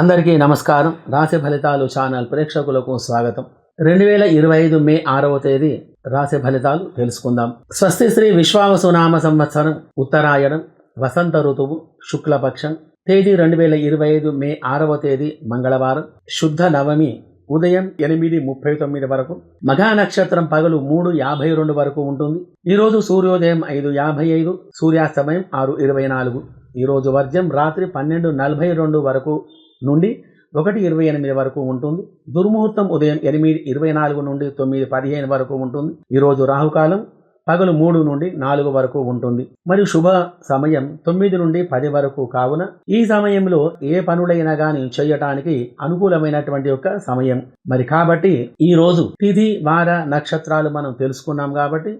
అందరికీ నమస్కారం. రాశి ఫలితాలు ఛానల్ ప్రేక్షకులకు స్వాగతం. రెండు వేల ఇరవై ఐదు మే ఆరవ తేదీ రాశి ఫలితాలు తెలుసుకుందాం. స్వస్తి శ్రీ విశ్వావసునామ సంవత్సరం ఉత్తరాయణం వసంత ఋతువు శుక్లపక్షం. తేదీ రెండు వేల ఇరవై ఐదు మే ఆరవ తేదీ మంగళవారం శుద్ధ నవమి ఉదయం ఎనిమిది ముప్పై తొమ్మిది వరకు మఘా నక్షత్రం పగలు మూడు యాభై రెండు వరకు ఉంటుంది. ఈరోజు సూర్యోదయం ఐదు యాభై ఐదు సూర్యాస్తమయం ఆరు ఇరవై నాలుగు. ఈరోజు వర్జం రాత్రి పన్నెండు నలభై రెండు వరకు నుండి ఒకటి ఇరవై ఎనిమిది వరకు ఉంటుంది. దుర్ముహూర్తం ఉదయం ఎనిమిది ఇరవై నాలుగు నుండి తొమ్మిది పదిహేను వరకు ఉంటుంది. ఈరోజు రాహుకాలం పగలు మూడు నుండి నాలుగు వరకు ఉంటుంది. మరియు శుభ సమయం తొమ్మిది నుండి పది వరకు కావున ఈ సమయంలో ఏ పనులైనా కానీ చేయటానికి అనుకూలమైనటువంటి యొక్క సమయం. మరి కాబట్టి ఈ రోజు తిథి వార నక్షత్రాలు మనం తెలుసుకున్నాం కాబట్టి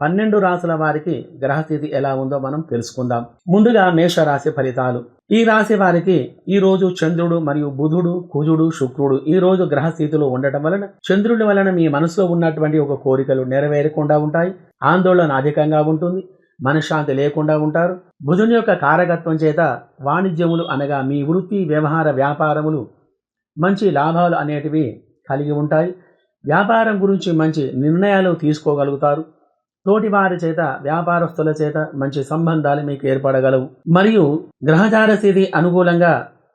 పన్నెండు రాసుల వారికి గ్రహస్థితి ఎలా ఉందో మనం తెలుసుకుందాం. ముందుగా మేషరాశి ఫలితాలు. ఈ రాశి వారికి ఈ రోజు చంద్రుడు మరియు బుధుడు కుజుడు శుక్రుడు ఈ రోజు గ్రహస్థితిలో ఉండటం వలన చంద్రుడి వలన మీ మనసులో ఉన్నటువంటి ఒక కోరికలు నెరవేరకుండా ఉంటాయి. ఆందోళన అధికంగా ఉంటుంది. మనశ్శాంతి లేకుండా ఉంటారు. బుధుని యొక్క కారకత్వం చేత వాణిజ్యములు అనగా మీ వృత్తి వ్యవహార వ్యాపారములు మంచి లాభాలు అనేటివి కలిగి ఉంటాయి. వ్యాపారం గురించి మంచి నిర్ణయాలు తీసుకోగలుగుతారు. తోటివారి చేత వ్యాపారస్తుల చేత మంచి సంబంధాలు మీకు ఏర్పడగలవు. మరియు గ్రహచార స్థితి అనుకూలంగా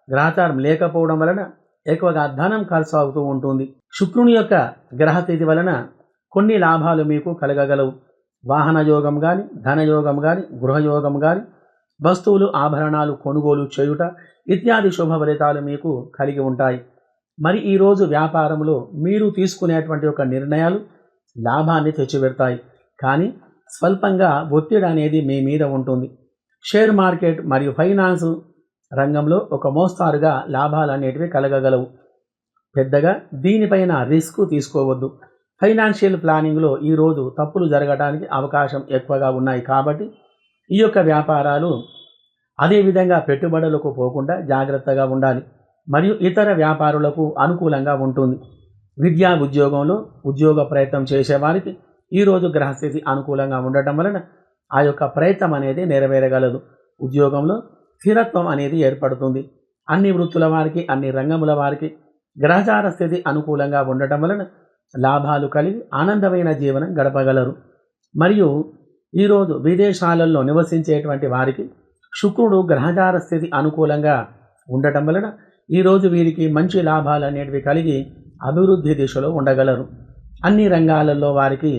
గ్రహచారం లేకపోవడం వలన ఎక్కువగా ధనం ఖర్చు అవుతూ ఉంటుంది. శుక్రుని యొక్క గ్రహస్థితి వలన కొన్ని లాభాలు మీకు కలగగలవు. వాహన యోగం కానీ ధనయోగం కానీ గృహయోగం కానీ వస్తువులు ఆభరణాలు కొనుగోలు చేయుట ఇత్యాది శుభ ఫలితాలు మీకు కలిగి ఉంటాయి. మరి ఈరోజు వ్యాపారంలో మీరు తీసుకునేటువంటి యొక్క నిర్ణయాలు లాభాన్ని తెచ్చిపెడతాయి. కానీ స్వల్పంగా ఒత్తిడి అనేది మీ మీద ఉంటుంది. షేర్ మార్కెట్ మరియు ఫైనాన్స్ రంగంలో ఒక మోస్తారుగా లాభాలు అనేటివి కలగగలవు. పెద్దగా దీనిపైన రిస్క్ తీసుకోవద్దు. ఫైనాన్షియల్ ప్లానింగ్లో ఈరోజు తప్పులు జరగడానికి అవకాశం ఎక్కువగా ఉన్నాయి కాబట్టి ఈ యొక్క వ్యాపారాలు అదేవిధంగా పెట్టుబడులకు పోకుండా జాగ్రత్తగా ఉండాలి. మరియు ఇతర వ్యాపారులకు అనుకూలంగా ఉంటుంది. విద్యా ఉద్యోగంలో ఉద్యోగ ప్రయత్నం చేసేవారికి ఈరోజు గ్రహస్థితి అనుకూలంగా ఉండటం వలన ఆ యొక్క ప్రయత్నం అనేది నెరవేరగలదు. ఉద్యోగంలో స్థిరత్వం అనేది ఏర్పడుతుంది. అన్ని వృత్తుల వారికి అన్ని రంగముల వారికి గ్రహచార స్థితి అనుకూలంగా ఉండటం వలన లాభాలు కలిగి ఆనందమైన జీవనం గడపగలరు. మరియు ఈరోజు విదేశాలలో నివసించేటువంటి వారికి శుక్రుడు గ్రహచార స్థితి అనుకూలంగా ఉండటం వలన ఈరోజు వీరికి మంచి లాభాలు అనేటివి కలిగి అభివృద్ధి దిశలో ఉండగలరు. అన్ని రంగాలలో వారికి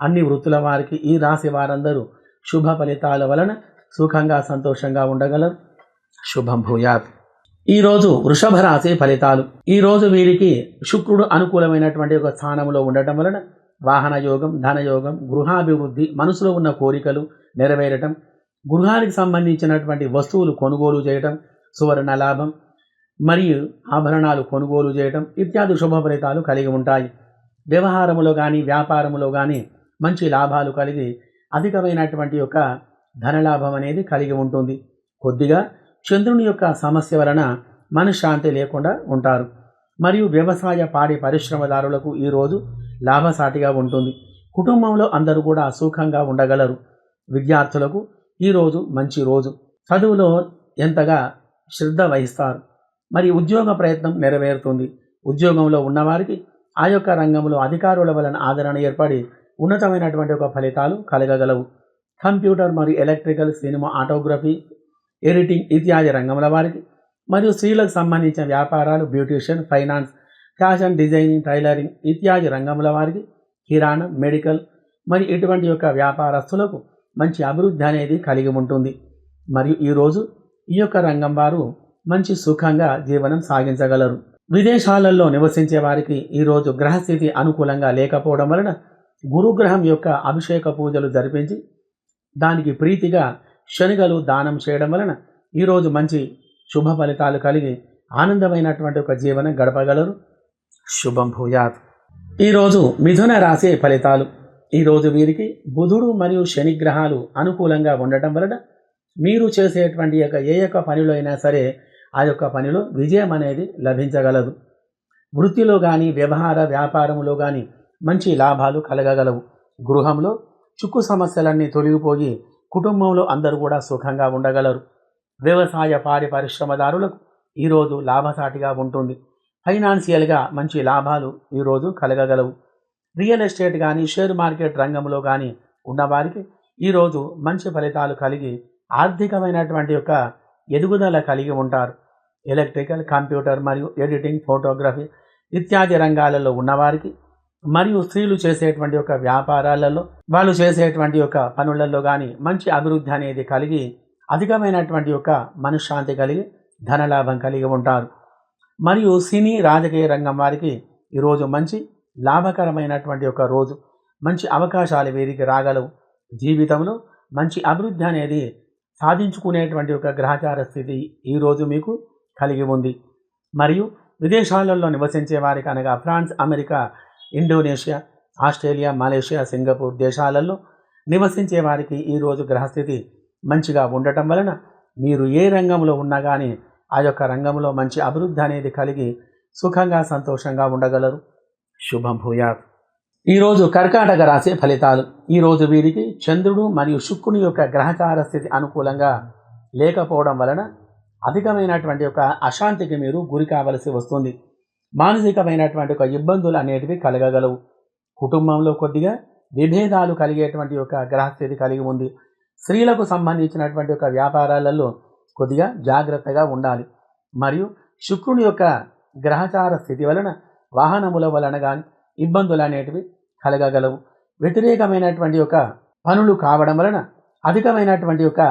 అన్ని వృత్తుల వారికి ఈ రాశి వారందరూ శుభ ఫలితాల వలన సుఖంగా సంతోషంగా ఉండగలరు. శుభం భూయాత్. ఈరోజు వృషభ రాశి ఫలితాలు. ఈరోజు వీరికి శుక్రుడు అనుకూలమైనటువంటి ఒక స్థానంలో ఉండటం వలన వాహన యోగం ధనయోగం గృహాభివృద్ధి మనసులో ఉన్న కోరికలు నెరవేరటం గృహానికి సంబంధించినటువంటి వస్తువులు కొనుగోలు చేయటం సువర్ణ లాభం మరియు ఆభరణాలు కొనుగోలు చేయటం ఇత్యాది శుభ ఫలితాలు కలిగి ఉంటాయి. వ్యవహారములో కానీ వ్యాపారములో కానీ మంచి లాభాలు కలిగి అధికమైనటువంటి యొక్క ధనలాభం అనేది కలిగి ఉంటుంది. కొద్దిగా చంద్రుని యొక్క సమస్య వలన మనశ్శాంతి లేకుండా ఉంటారు. మరియు వ్యవసాయ పాడి పరిశ్రమదారులకు ఈరోజు లాభసాటిగా ఉంటుంది. కుటుంబంలో అందరూ కూడా సుఖంగా ఉండగలరు. విద్యార్థులకు ఈరోజు మంచి రోజు. చదువులో ఎంతగా శ్రద్ధ వహిస్తారు. మరి ఉద్యోగ ప్రయత్నం నెరవేరుతుంది. ఉద్యోగంలో ఉన్నవారికి ఆ యొక్క రంగంలో అధికారుల వలన ఆదరణ ఏర్పడి ఉన్నతమైనటువంటి ఒక ఫలితాలు కలగగలవు. కంప్యూటర్ మరియు ఎలక్ట్రికల్ సినిమా ఆటోగ్రఫీ ఎడిటింగ్ ఇత్యాది రంగముల వారికి మరియు స్త్రీలకు సంబంధించిన వ్యాపారాలు beautician finance fashion designing tailoring ఇత్యాది రంగముల వారికి కిరాణం మెడికల్ మరి ఇటువంటి యొక్క వ్యాపారస్తులకు మంచి అభివృద్ధి అనేది కలిగి ఉంటుంది. మరియు ఈరోజు ఈ యొక్క రంగం వారు మంచి సుఖంగా జీవనం సాగించగలరు. విదేశాలలో నివసించే వారికి ఈరోజు గ్రహస్థితి అనుకూలంగా లేకపోవడం వలన గురుగ్రహం యొక్క అభిషేక పూజలు జరిపించి దానికి ప్రీతిగా శనిగలు దానం చేయడం వలన ఈరోజు మంచి శుభ ఫలితాలు కలిగి ఆనందమైనటువంటి ఒక జీవనం గడపగలరు. శుభం భూయాత్. ఈరోజు మిథున రాశి ఫలితాలు. ఈరోజు వీరికి బుధుడు మరియు శని గ్రహాలు అనుకూలంగా ఉండటం వలన మీరు చేసేటువంటి యొక్క ఏ యొక్క పనిలో అయినా సరే ఆ యొక్క పనిలో విజయం అనేది లభించగలదు. వృత్తిలో కానీ వ్యవహార వ్యాపారంలో కానీ మంచి లాభాలు కలగగలవు. గృహంలో చుక్కు సమస్యలన్నీ తొలగిపోయి కుటుంబంలో అందరూ కూడా సుఖంగా ఉండగలరు. వ్యవసాయ పాడి పరిశ్రమదారులకు ఈరోజు లాభసాటిగా ఉంటుంది. ఫైనాన్షియల్గా మంచి లాభాలు ఈరోజు కలగగలవు. రియల్ ఎస్టేట్ కానీ షేర్ మార్కెట్ రంగంలో కానీ ఉన్నవారికి ఈరోజు మంచి ఫలితాలు కలిగి ఆర్థికమైనటువంటి యొక్క ఎదుగుదల కలిగి ఉంటారు. ఎలక్ట్రికల్ కంప్యూటర్ మరియు ఎడిటింగ్ ఫోటోగ్రఫీ ఇత్యాది రంగాలలో ఉన్నవారికి మరియు స్త్రీలు చేసేటువంటి యొక్క వ్యాపారాలలో వాళ్ళు చేసేటువంటి యొక్క పనులలో కానీ మంచి అభివృద్ధి అనేది కలిగి అధికమైనటువంటి యొక్క మనశ్శాంతి కలిగి ధనలాభం కలిగి ఉంటారు. మరియు సినీ రాజకీయ రంగం వారికి ఈరోజు మంచి లాభకరమైనటువంటి ఒక రోజు. మంచి అవకాశాలు వీరికి రాగలవు. జీవితంలో మంచి అభివృద్ధి అనేది సాధించుకునేటువంటి ఒక గ్రహచార స్థితి ఈరోజు మీకు కలిగి ఉంది. మరియు విదేశాలలో నివసించే వారికి అనగా France America Indonesia Australia Malaysia Singapore దేశాలలో నివసించే వారికి ఈరోజు గ్రహస్థితి మంచిగా ఉండటం వలన మీరు ఏ రంగంలో ఉన్నా కానీ ఆ యొక్క రంగంలో మంచి అభివృద్ధి అనేది కలిగి సుఖంగా సంతోషంగా ఉండగలరు. శుభం భూయాత్. ఈరోజు కర్కాటక రాశి ఫలితాలు. ఈరోజు వీరికి చంద్రుడు మరియు శుక్రుని యొక్క గ్రహచార స్థితి అనుకూలంగా లేకపోవడం వలన అధికమైనటువంటి ఒక అశాంతికి మీరు గురి కావలసి వస్తుంది. మానసికమైనటువంటి ఒక ఇబ్బందులు అనేటివి కలగగలవు. కుటుంబంలో కొద్దిగా విభేదాలు కలిగేటువంటి ఒక గ్రహస్థితి కలిగి ఉంది. స్త్రీలకు సంబంధించినటువంటి ఒక వ్యాపారాలలో కొద్దిగా జాగ్రత్తగా ఉండాలి. మరియు శుక్రుని యొక్క గ్రహచార స్థితి వలన వాహనముల వలన కానీ ఇబ్బందులు అనేటివి కలగగలవు. వ్యతిరేకమైనటువంటి యొక్క పనులు కావడం వలన అధికమైనటువంటి యొక్క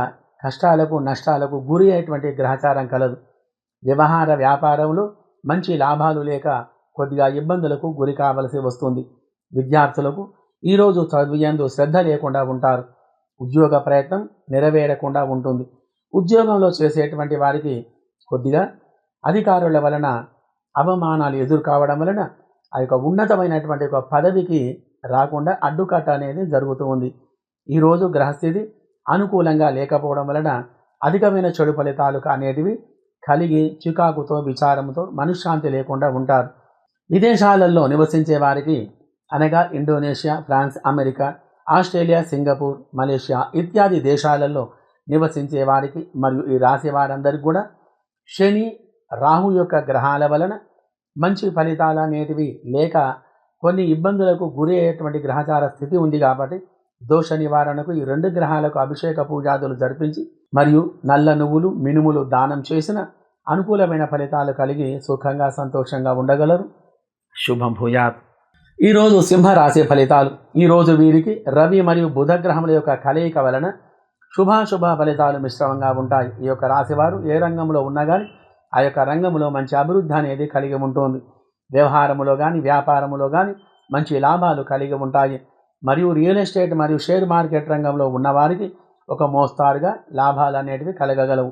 కష్టాలకు నష్టాలకు గురి అయ్యేటువంటి గ్రహచారం కలదు. వ్యవహార వ్యాపారంలో మంచి లాభాలు లేక కొద్దిగా ఇబ్బందులకు గురి కావలసి వస్తుంది. విద్యార్థులకు ఈరోజు చదివేందు శ్రద్ధ లేకుండా ఉంటారు. ఉద్యోగ ప్రయత్నం నెరవేరకుండా ఉంటుంది. ఉద్యోగంలో చేసేటువంటి వారికి కొద్దిగా అధికారుల వలన అవమానాలు ఎదురు కావడం వలన ఆ యొక్క ఉన్నతమైనటువంటి ఒక పదవికి రాకుండా అడ్డుకట్ట అనేది జరుగుతూ ఉంది. ఈరోజు గ్రహస్థితి అనుకూలంగా లేకపోవడం వలన అధికమైన చెడు ఫలితాలు అనేటివి కలిగి చికాకుతో విచారంతో మనశ్శాంతి లేకుండా ఉంటారు. విదేశాలలో నివసించే వారికి అనగా Indonesia France America Australia Singapore Malaysia ఇత్యాది దేశాలలో నివసించే వారికి మరియు ఈ రాశి వారందరికీ కూడా శని రాహు యొక్క గ్రహాల వలన మంచి ఫలితాలు అనేటివి లేక కొన్ని ఇబ్బందులకు గురి అయ్యేటువంటి గ్రహచార స్థితి ఉంది కాబట్టి దోష నివారణకు ఈ రెండు గ్రహాలకు అభిషేక పూజాదులు జరిపించి మరియు నల్ల నువ్వులు మినుములు దానం చేసిన అనుకూలమైన ఫలితాలు కలిగి సుఖంగా సంతోషంగా ఉండగలరు. శుభం భూయాత్. ఈరోజు సింహరాశి ఫలితాలు. ఈరోజు వీరికి రవి మరియు బుధ గ్రహముల యొక్క కలయిక వలన శుభాశుభ ఫలితాలు మిశ్రమంగా ఉంటాయి. ఈ యొక్క రాశివారు ఏ రంగంలో ఉన్నా కానీ ఆ యొక్క రంగంలో మంచి అభివృద్ధి అనేది కలిగి ఉంటుంది. వ్యవహారములో కానీ వ్యాపారములో కానీ మంచి లాభాలు కలిగి ఉంటాయి. మరియు రియల్ ఎస్టేట్ మరియు షేర్ మార్కెట్ రంగంలో ఉన్నవారికి ఒక మోస్తారుగా లాభాలు అనేటివి కలగగలవు.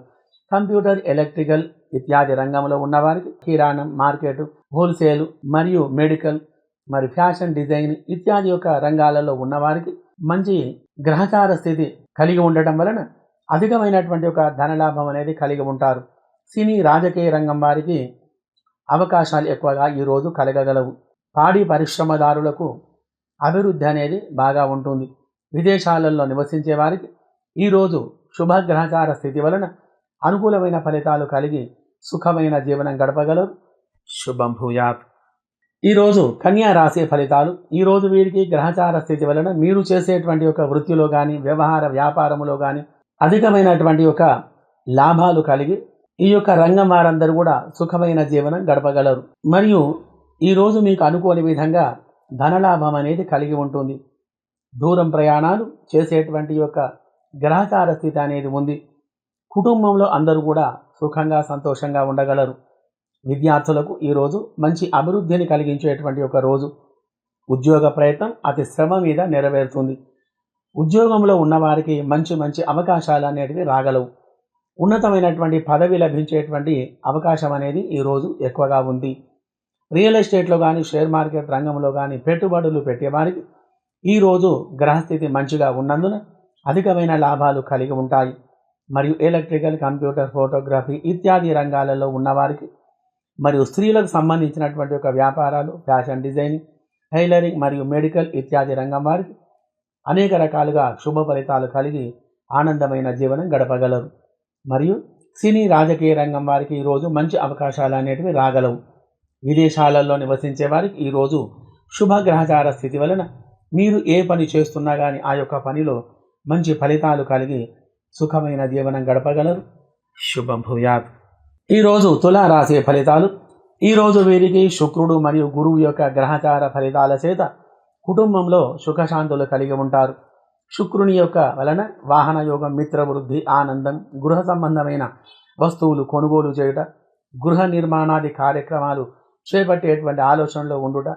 కంప్యూటర్ ఎలక్ట్రికల్ ఇత్యాది రంగంలో ఉన్నవారికి కిరాణం మార్కెట్ హోల్సేల్ మరియు మెడికల్ మరి ఫ్యాషన్ డిజైన్ ఇత్యాది యొక్క రంగాలలో ఉన్నవారికి మంచి గ్రహచార స్థితి కలిగి ఉండటం వలన అధికమైనటువంటి ఒక ధనలాభం అనేది కలిగి ఉంటారు. సినీ రాజకీయ రంగం వారికి అవకాశాలు ఎక్కువగా ఈరోజు కలగగలవు. పాడి పరిశ్రమదారులకు అభివృద్ధి అనేది బాగా ఉంటుంది. విదేశాలలో నివసించే వారికి ఈరోజు శుభగ్రహచార స్థితి వలన అనుకూలమైన ఫలితాలు కలిగి సుఖమైన జీవనం గడపగలరు. శుభం భూయాత్. ఈరోజు కన్యా రాశి ఫలితాలు ఈరోజు వీరికి గ్రహచార స్థితి వలన మీరు చేసేటువంటి ఒక వృత్తిలో కానీ వ్యవహార వ్యాపారములో కానీ అధికమైనటువంటి ఒక లాభాలు కలిగి ఈ యొక్క రంగం వారందరూ కూడా సుఖమైన జీవనం గడపగలరు. మరియు ఈరోజు మీకు అనుకోని విధంగా ధనలాభం అనేది కలిగి ఉంటుంది. దూరం ప్రయాణాలు చేసేటువంటి యొక్క గ్రహచార స్థితి అనేది ఉంది. కుటుంబంలో అందరూ కూడా సుఖంగా సంతోషంగా ఉండగలరు. విద్యార్థులకు ఈరోజు మంచి అభివృద్ధిని కలిగించేటువంటి ఒక రోజు. ఉద్యోగ ప్రయత్నం అతి శ్రమ మీద నెరవేరుతుంది. ఉద్యోగంలో ఉన్నవారికి మంచి మంచి అవకాశాలు అనేటివి రాగలవు. ఉన్నతమైనటువంటి పదవి లభించేటువంటి అవకాశం అనేది ఈరోజు ఎక్కువగా ఉంది. రియల్ ఎస్టేట్లో కానీ షేర్ మార్కెట్ రంగంలో కానీ పెట్టుబడులు పెట్టేవారికి ఈరోజు గ్రహస్థితి మంచిగా ఉన్నందున అధికమైన లాభాలు కలిగి ఉంటాయి. మరియు ఎలక్ట్రికల్ కంప్యూటర్ ఫోటోగ్రఫీ ఇత్యాది రంగాలలో ఉన్నవారికి మరియు స్త్రీలకు సంబంధించినటువంటి ఒక వ్యాపారాలు ఫ్యాషన్ డిజైనింగ్ టైలరింగ్ మరియు మెడికల్ ఇత్యాది రంగం వారికి అనేక రకాలుగా శుభ ఫలితాలు కలిగి ఆనందమైన జీవనం గడపగలరు. మరియు సినీ రాజకీయ రంగం వారికి ఈరోజు మంచి అవకాశాలు అనేటివి రాగలవు. విదేశాలలో నివసించే వారికి ఈరోజు శుభగ్రహచార స్థితి వలన మీరు ఏ పని చేస్తున్నా కానీ ఆ యొక్క పనిలో మంచి ఫలితాలు కలిగి సుఖమైన జీవనం గడపగలరు. శుభం భూయాత్ ఈరోజు తులా రాసే ఫలితాలు ఈరోజు వీరికి శుక్రుడు మరియు గురువు యొక్క గ్రహచార ఫలితాల చేత కుటుంబంలో సుఖశాంతులు కలిగి ఉంటారు. శుక్రుని యొక్క వలన వాహన యోగం మిత్రవృద్ధి ఆనందం గృహ సంబంధమైన వస్తువులు కొనుగోలు చేయుట గృహ నిర్మాణాది కార్యక్రమాలు చేపట్టేటువంటి ఆలోచనలో ఉండుట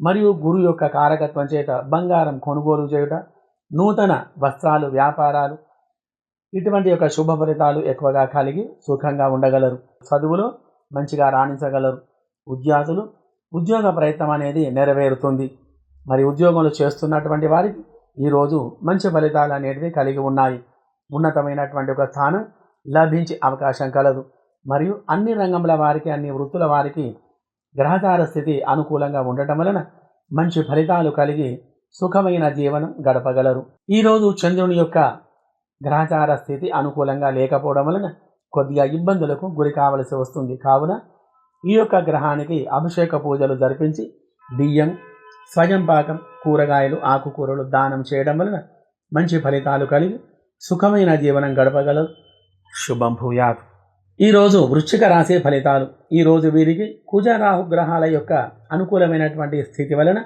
మరియు గురు యొక్క కారకత్వం చేత బంగారం కొనుగోలు చేయుట నూతన వస్త్రాలు వ్యాపారాలు ఇటువంటి యొక్క శుభ ఫలితాలు ఎక్కువగా కలిగి సుఖంగా ఉండగలరు. చదువులో మంచిగా రాణించగలరు. ఉద్యోగులు ఉద్యోగ ప్రయత్నం అనేది నెరవేరుతుంది. మరి ఉద్యోగంలో చేస్తున్నటువంటి వారికి ఈరోజు మంచి ఫలితాలు అనేటివి కలిగి ఉన్నాయి. ఉన్నతమైనటువంటి ఒక స్థానం లభించే అవకాశం కలదు. మరియు అన్ని రంగంల వారికి అన్ని వృత్తుల వారికి గ్రహచార స్థితి అనుకూలంగా ఉండటం వలన మంచి ఫలితాలు కలిగి సుఖమైన జీవనం గడపగలరు. ఈరోజు చంద్రుని యొక్క గ్రహచార స్థితి అనుకూలంగా లేకపోవడం వలన కొద్దిగా ఇబ్బందులకు గురి కావలసి వస్తుంది. కావున ఈ యొక్క గ్రహానికి అభిషేక పూజలు జరిపించి బియ్యం స్వయం పాకం కూరగాయలు ఆకుకూరలు దానం చేయడం వలన మంచి ఫలితాలు కలిగి సుఖమైన జీవనం గడపగలరు. శుభం భూయాత్. ఈరోజు వృశ్చిక రాశి ఫలితాలు. ఈరోజు వీరికి కుజరాహు గ్రహాల యొక్క అనుకూలమైనటువంటి స్థితి వలన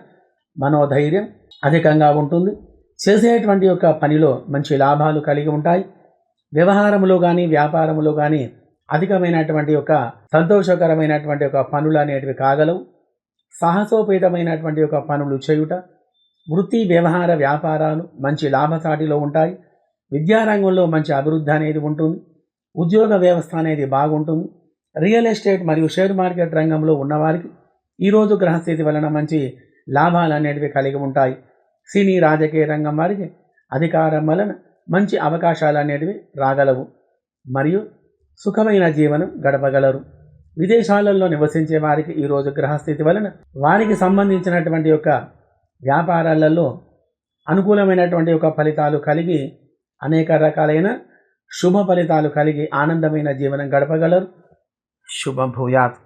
మనోధైర్యం అధికంగా ఉంటుంది. చేసేటువంటి యొక్క పనిలో మంచి లాభాలు కలిగి ఉంటాయి. వ్యవహారములో కానీ వ్యాపారములో కానీ అధికమైనటువంటి యొక్క సంతోషకరమైనటువంటి ఒక పనులు అనేటివి కాగలవు. సాహసోపేతమైనటువంటి యొక్క పనులు చేయుట వృత్తి వ్యవహార వ్యాపారాలు మంచి లాభసాటిలో ఉంటాయి. విద్యారంగంలో మంచి అభివృద్ధి అనేది ఉంటుంది. ఉద్యోగ వ్యవస్థ అనేది బాగుంటుంది. రియల్ ఎస్టేట్ మరియు షేర్ మార్కెట్ రంగంలో ఉన్నవారికి ఈరోజు గ్రహస్థితి వలన మంచి లాభాలు అనేటివి కలిగి ఉంటాయి. సినీ రాజకీయ రంగం వారికి అధికారం వలన మంచి అవకాశాలు అనేటివి రాగలవు. మరియు సుఖమైన జీవనం గడపగలరు. విదేశాలలో నివసించే వారికి ఈరోజు గ్రహస్థితి వలన వారికి సంబంధించినటువంటి యొక్క వ్యాపారాలలో అనుకూలమైనటువంటి యొక్క ఫలితాలు కలిగి అనేక రకాలైన శుభ ఫలితాలు కలిగి ఆనందమైన జీవనం గడపగలరు. శుభం భూయాత్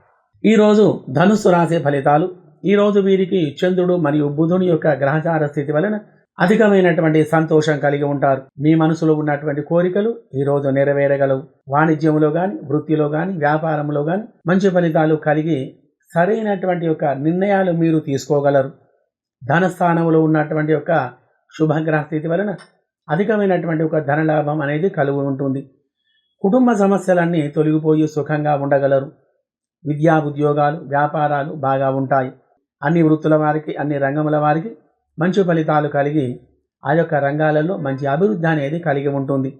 ఈరోజు ధనుస్సు రాశి ఫలితాలు ఈరోజు వీరికి చంద్రుడు మరియు బుధుని యొక్క గ్రహచార స్థితి వలన అధికమైనటువంటి సంతోషం కలిగి ఉంటారు. మీ మనసులో ఉన్నటువంటి కోరికలు ఈరోజు నెరవేరగలవు. వాణిజ్యంలో కానీ వృత్తిలో కానీ వ్యాపారంలో కానీ మంచి ఫలితాలు కలిగి సరైనటువంటి యొక్క నిర్ణయాలు మీరు తీసుకోగలరు. ధనస్థానంలో ఉన్నటువంటి యొక్క శుభగ్రహ స్థితి వలన అధికమైనటువంటి ఒక ధనలాభం అనేది కలుగు ఉంటుంది. కుటుంబ సమస్యలన్నీ తొలగిపోయి సుఖంగా ఉండగలరు. విద్యా ఉద్యోగాలు వ్యాపారాలు బాగా ఉంటాయి. అన్ని వృత్తుల వారికి అన్ని రంగముల వారికి మంచి ఫలితాలు కలిగి ఆ యొక్క రంగాలలో మంచి అభివృద్ధి అనేది కలిగి ఉంటుంది.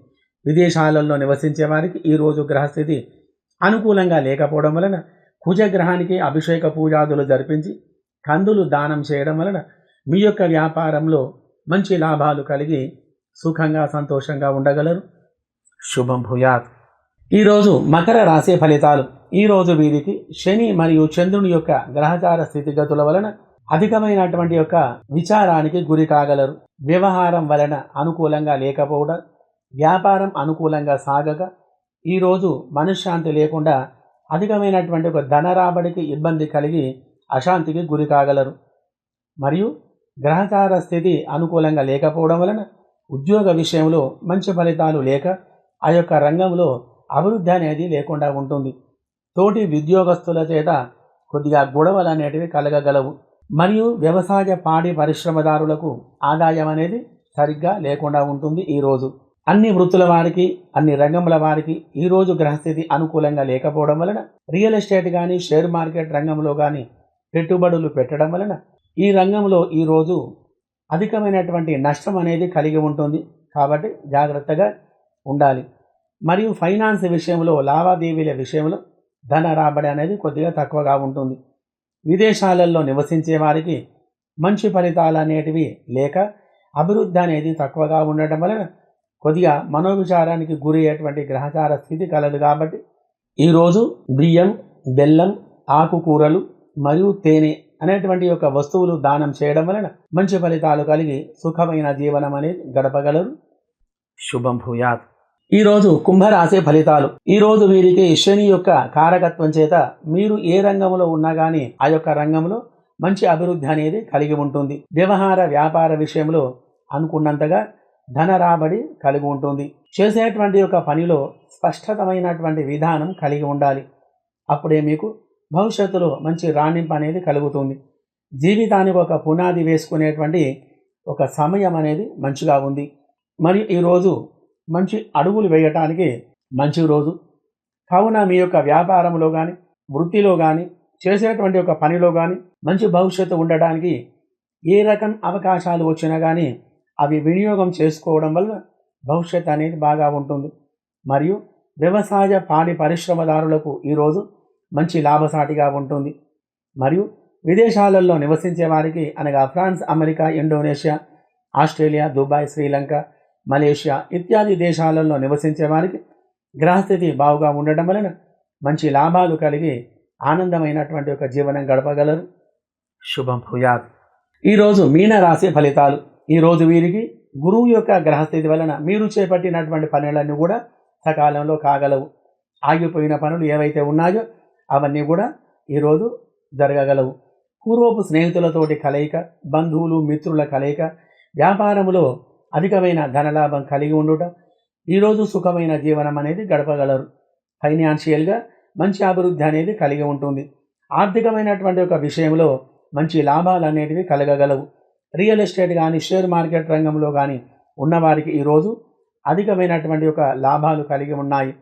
విదేశాలలో నివసించే వారికి ఈరోజు గ్రహస్థితి అనుకూలంగా లేకపోవడం వలన కుజగ్రహానికి అభిషేక పూజాదులు జరిపించి కందులు దానం చేయడం వలన మీ యొక్క వ్యాపారంలో మంచి లాభాలు కలిగి సుఖంగా సంతోషంగా ఉండగలరు. శుభం భూయాత్. ఈరోజు మకర రాశి ఫలితాలు. ఈరోజు వీరికి శని మరియు చంద్రుని యొక్క గ్రహచార స్థితిగతుల వలన అధికమైనటువంటి యొక్క విచారానికి గురి కాగలరు. వ్యవహారం వలన అనుకూలంగా లేకపోవడం వ్యాపారం అనుకూలంగా సాగక ఈరోజు మనశ్శాంతి లేకుండా అధికమైనటువంటి ఒక ధన రాబడికి ఇబ్బంది కలిగి అశాంతికి గురి కాగలరు. మరియు గ్రహచార స్థితి అనుకూలంగా లేకపోవడం వలన ఉద్యోగ విషయంలో మంచి ఫలితాలు లేక ఆ యొక్క రంగంలో అభివృద్ధి అనేది లేకుండా ఉంటుంది. తోటి ఉద్యోగస్తుల చేత కొద్దిగా గొడవలు అనేటివి కలగగలవు. మరియు వ్యవసాయ పాడి పరిశ్రమదారులకు ఆదాయం అనేది సరిగ్గా లేకుండా ఉంటుంది ఈరోజు అన్ని వృత్తుల వారికి అన్ని రంగముల వారికి ఈరోజు గ్రహస్థితి అనుకూలంగా లేకపోవడం వలన రియల్ ఎస్టేట్ కానీ షేర్ మార్కెట్ రంగంలో కానీ పెట్టుబడులు పెట్టడం వలన ఈ రంగంలో ఈరోజు అధికమైనటువంటి నష్టం అనేది కలిగి ఉంటుంది. కాబట్టి జాగ్రత్తగా ఉండాలి. మరియు ఫైనాన్స్ విషయంలో లావాదేవీల విషయంలో ధన రాబడి అనేది కొద్దిగా తక్కువగా ఉంటుంది. విదేశాలలో నివసించే వారికి మంచి ఫలితాలు అనేటివి లేక అభివృద్ధి అనేది తక్కువగా ఉండటం వలన కొద్దిగా మనోవిచారానికి గురి అయ్యేటువంటి గ్రహచార స్థితి కలదు కాబట్టి ఈరోజు బియ్యం బెల్లం ఆకుకూరలు మరియు తేనె అనేటువంటి యొక్క వస్తువులు దానం చేయడం వలన మంచి ఫలితాలు కలిగి సుఖమైన జీవనం అనేది గడపగలరు. శుభం భూయాత్. ఈ రోజు కుంభరాశి ఫలితాలు. ఈ రోజు వీరికి శని యొక్క కారకత్వం చేత మీరు ఏ రంగంలో ఉన్నా కానీ ఆ యొక్క రంగంలో మంచి అభివృద్ధి అనేది కలిగి ఉంటుంది. వ్యవహార వ్యాపార విషయంలో అనుకున్నంతగా ధన రాబడి కలిగి ఉంటుంది. చేసేటువంటి యొక్క పనిలో స్పష్టతమైనటువంటి విధానం కలిగి ఉండాలి. అప్పుడే మీకు భవిష్యత్తులో మంచి రాణింపు అనేది కలుగుతుంది. జీవితానికి ఒక పునాది వేసుకునేటువంటి ఒక సమయం అనేది మంచిగా ఉంది. మరియు ఈరోజు మంచి అడుగులు వేయటానికి మంచి రోజు. కావున మీ యొక్క వ్యాపారంలో కానీ వృత్తిలో కానీ చేసేటువంటి ఒక పనిలో కానీ మంచి భవిష్యత్తు ఉండడానికి ఏ రకం అవకాశాలు వచ్చినా కానీ అవి వినియోగం చేసుకోవడం వల్ల భవిష్యత్ అనేది బాగా ఉంటుంది. మరియు వ్యవసాయ పాడి పరిశ్రమదారులకు ఈరోజు మంచి లాభసాటిగా ఉంటుంది. మరియు విదేశాలలో నివసించే వారికి అనగా France America Indonesia Australia Dubai Sri Lanka Malaysia ఇత్యాది దేశాలలో నివసించే వారికి గ్రహస్థితి బాగుగా ఉండటం వలన మంచి లాభాలు కలిగి ఆనందమైనటువంటి ఒక జీవనం గడపగలరు. శుభం భూయాత్. ఈరోజు మీనరాశి ఫలితాలు. ఈరోజు వీరికి గురువు యొక్క గ్రహస్థితి వలన మీరు చేపట్టినటువంటి పనులన్నీ కూడా సకాలంలో కాగలవు. ఆగిపోయిన పనులు ఏవైతే ఉన్నాయో అవన్నీ కూడా ఈరోజు జరగగలవు. పూర్వపు స్నేహితులతోటి కలయిక బంధువులు మిత్రుల కలయిక వ్యాపారములో అధికమైన ధనలాభం కలిగి ఉండుట ఈరోజు సుఖమైన జీవనం అనేది గడపగలరు. ఫైనాన్షియల్గా మంచి అభివృద్ధి అనేది కలిగి ఉంటుంది. ఆర్థికమైనటువంటి ఒక విషయంలో మంచి లాభాలు అనేటివి కలగగలవు. రియల్ ఎస్టేట్ కానీ షేర్ మార్కెట్ రంగంలో కానీ ఉన్నవారికి ఈరోజు అధికమైనటువంటి ఒక లాభాలు కలిగి ఉన్నాయి.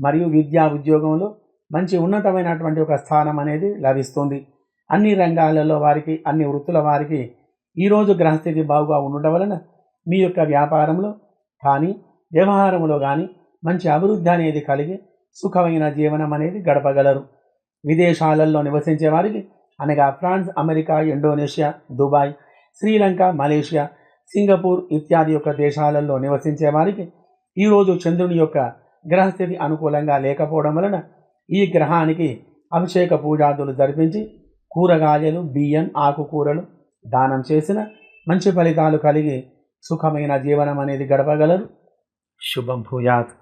మరియు విద్యా ఉద్యోగంలో మంచి ఉన్నతమైనటువంటి ఒక స్థానం అనేది లభిస్తుంది. అన్ని రంగాలలో వారికి అన్ని వృత్తుల వారికి ఈరోజు గ్రహస్థితి బాగుగా ఉండటం వలన మీ యొక్క వ్యాపారంలో కానీ వ్యవహారంలో కానీ మంచి అభివృద్ధి అనేది కలిగి సుఖమైన జీవనం అనేది గడపగలరు. విదేశాలలో నివసించే వారికి అనగా France America Indonesia Dubai Sri Lanka Malaysia Singapore ఇత్యాది యొక్క దేశాలలో నివసించే వారికి ఈరోజు చంద్రుని యొక్క గ్రహస్థితి అనుకూలంగా లేకపోవడం వలన ఈ గ్రహానికి అభిషేక పూజాదులు జరిపించి కూరగాయలు బియ్యం ఆకుకూరలు దానం చేసిన మంచి ఫలితాలు కలిగి సుఖమైన జీవనం అనేది గడపగలరు. శుభం భూయాత్.